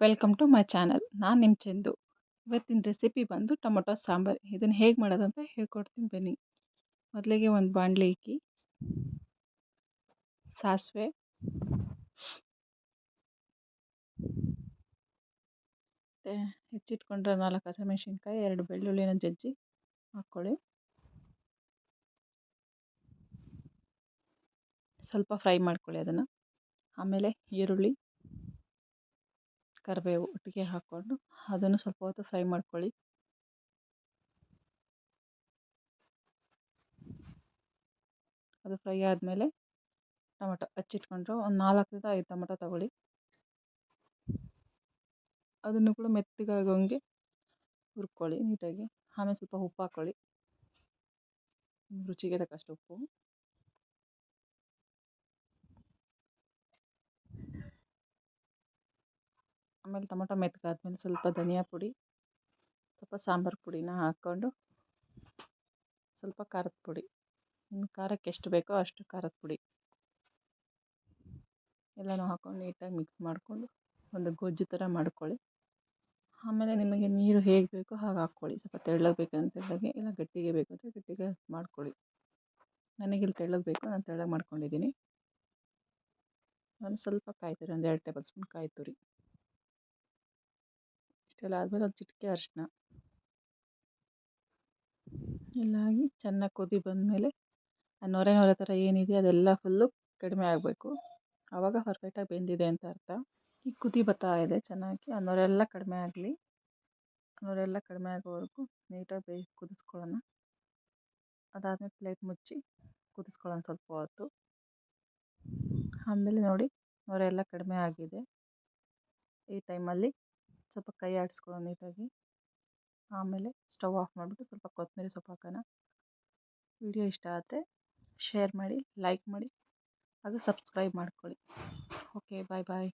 Welcome to my channel. ನಾನು ನಿಮ್ಮ ಚೆಂದು. ಇವತ್ತಿನ ರೆಸಿಪಿ ಬಂದು ಟೊಮೊಟೊ ಸಾಂಬಾರು. ಇದನ್ನು ಹೇಗೆ ಮಾಡೋದಂತ ಹೇಳ್ಕೊಡ್ತೀನಿ ಬನ್ನಿ. ಮೊದಲಿಗೆ ಒಂದು ಬಾಣಲಿ ಇಕ್ಕಿ, ಸಾಸಿವೆ ಮತ್ತು ಹೆಚ್ಚಿಟ್ಕೊಂಡ್ರೆ ನಾಲ್ಕು ಹಸಿಮೆಣ್ಸಿನ್ಕಾಯಿ, ಎರಡು ಬೆಳ್ಳುಳ್ಳಿನ ಜಜ್ಜಿ ಹಾಕ್ಕೊಳ್ಳಿ. ಸ್ವಲ್ಪ ಫ್ರೈ ಮಾಡ್ಕೊಳ್ಳಿ ಅದನ್ನು. ಆಮೇಲೆ ಈರುಳ್ಳಿ ಕರಿಬೇವು ಒಟ್ಟಿಗೆ ಹಾಕ್ಕೊಂಡು ಅದನ್ನು ಸ್ವಲ್ಪ ಹೊತ್ತು ಫ್ರೈ ಮಾಡ್ಕೊಳ್ಳಿ. ಅದು ಫ್ರೈ ಆದಮೇಲೆ ಟೊಮೆಟೊ ಹಚ್ಚಿಟ್ಕೊಂಡ್ರು ಒಂದು ನಾಲ್ಕರಿಂದ ಐದು ಟೊಮೆಟೊ ತಗೊಳ್ಳಿ. ಅದನ್ನು ಕೂಡ ಮೆತ್ತಗಾಗೋಂಗೆ ಹುರ್ಕೊಳ್ಳಿ ನೀಟಾಗಿ. ಆಮೇಲೆ ಸ್ವಲ್ಪ ಉಪ್ಪು ಹಾಕ್ಕೊಳ್ಳಿ ರುಚಿಗೆ ತಕ್ಕಷ್ಟು ಉಪ್ಪು. ಆಮೇಲೆ ಟೊಮೊಟೊ ಮೆತ್ತಗಾದ್ಮೇಲೆ ಸ್ವಲ್ಪ ಧನಿಯಾ ಪುಡಿ, ಸ್ವಲ್ಪ ಸಾಂಬಾರು ಪುಡಿನ ಹಾಕ್ಕೊಂಡು ಸ್ವಲ್ಪ ಖಾರದ ಪುಡಿ. ಖಾರಕ್ಕೆ ಎಷ್ಟು ಬೇಕೋ ಅಷ್ಟು ಖಾರದ ಪುಡಿ. ಎಲ್ಲನೂ ಹಾಕ್ಕೊಂಡು ನೀಟಾಗಿ ಮಿಕ್ಸ್ ಮಾಡಿಕೊಂಡು ಒಂದು ಗೊಜ್ಜು ಥರ ಮಾಡ್ಕೊಳ್ಳಿ. ಆಮೇಲೆ ನಿಮಗೆ ನೀರು ಹೇಗೆ ಬೇಕೋ ಹಾಗೆ ಹಾಕ್ಕೊಳ್ಳಿ. ಸ್ವಲ್ಪ ತೆಳ್ಳಗೆ ಬೇಕಂತ ತೆಳ್ಳಗೆ ಇಲ್ಲ ಗಟ್ಟಿಗೆ ಬೇಕು ಅಂದರೆ ಗಟ್ಟಿಗೆ ಮಾಡ್ಕೊಳ್ಳಿ. ಇಲ್ಲಿ ತೆಳ್ಳಗೆ ಬೇಕು, ನಾನು ತೆಳ್ಳಗೆ ಮಾಡ್ಕೊಂಡಿದ್ದೀನಿ. ನಾನು ಸ್ವಲ್ಪ ಕಾಯಿ ತುರಿ, ಒಂದು ಎರಡು ಟೇಬಲ್ ಸ್ಪೂನ್ ಕಾಯಿ ತುರಿ. ಇಷ್ಟೆಲ್ಲ ಆದಮೇಲೆ ಒಂದು ಚಿಟಿಕೆ ಅರಿಶಿನ. ಎಲ್ಲ ಆಗಿ ಚೆನ್ನಾಗಿ ಕುದಿ ಬಂದಮೇಲೆ ಆ ನೊರೆ ನೊರೆ ಥರ ಏನಿದೆ ಅದೆಲ್ಲ ಫುಲ್ಲು ಕಡಿಮೆ ಆಗಬೇಕು. ಆವಾಗ ಪರ್ಫೆಕ್ಟಾಗಿ ಬೆಂದಿದೆ ಅಂತ ಅರ್ಥ. ಈಗ ಕುದಿ ಬರ್ತಾ ಇದೆ ಚೆನ್ನಾಗಿ. ಆ ನೊರೆ ಎಲ್ಲ ಕಡಿಮೆ ಆಗಲಿ. ನೊರೆ ಎಲ್ಲ ಕಡಿಮೆ ಆಗೋವರೆಗೂ ನೀಟಾಗಿ ಬೇಯ್ ಕುದಿಸ್ಕೊಳ್ಳೋಣ. ಅದಾದಮೇಲೆ ಪ್ಲೇಟ್ ಮುಚ್ಚಿ ಕುದಿಸ್ಕೊಳ್ಳೋಣ ಸ್ವಲ್ಪ ಹೊತ್ತು. ಆಮೇಲೆ ನೋಡಿ ನೊರೆ ಎಲ್ಲ ಕಡಿಮೆ ಆಗಿದೆ. ಈ ಟೈಮಲ್ಲಿ ಸ್ವಲ್ಪ ಕೈ ಆಡಿಸ್ಕೊಳ್ಳೋ ನೀಟಾಗಿ. ಆಮೇಲೆ ಸ್ಟವ್ ಆಫ್ ಮಾಡಿಬಿಟ್ಟು ಸ್ವಲ್ಪ ಕೊತ್ತಂಬರಿ ಸೊಪ್ಪು ಹಾಕೋಣ. ವಿಡಿಯೋ ಇಷ್ಟ ಆದರೆ ಶೇರ್ ಮಾಡಿ, ಲೈಕ್ ಮಾಡಿ, ಹಾಗೂ ಸಬ್ಸ್ಕ್ರೈಬ್ ಮಾಡ್ಕೊಳ್ಳಿ. Okay, bye bye.